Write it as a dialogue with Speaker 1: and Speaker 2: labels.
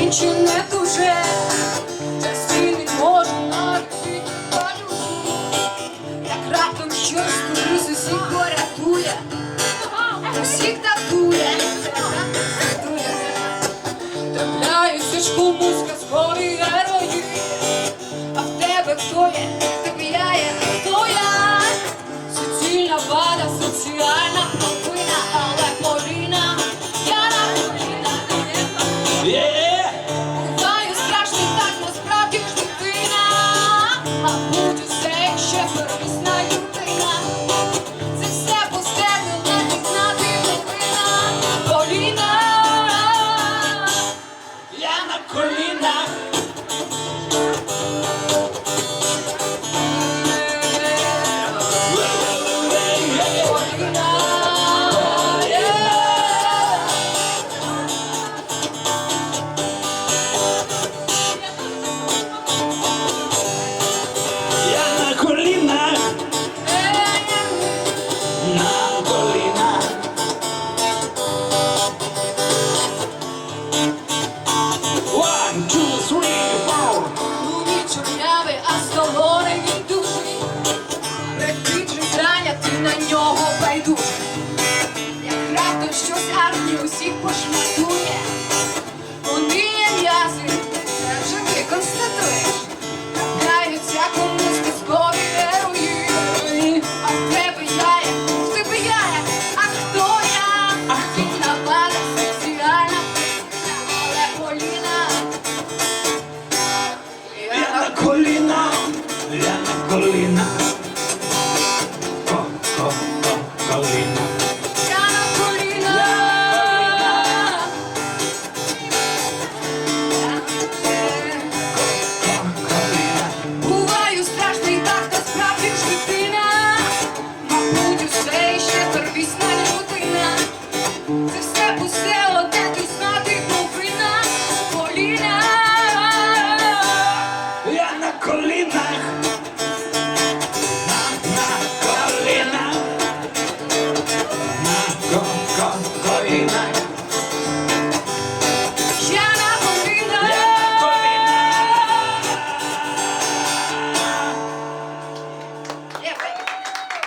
Speaker 1: інші не дуже. Частини. Як раптом щось кудись усіх порятує. Усіх татує. Трапляються ж комусь казкові герої. А в тебе хто є? Тебе я є, вада, соціальна провина, але Поліна, я На
Speaker 2: колінах. One, two, three, four.
Speaker 1: Чорнявий, а столоний душі. Прикричий ти на нього байдужий. Як раптом щось армії усіх пошматує. Я
Speaker 2: на колінах. Я на коліна, Ко, ко, ко, коліна.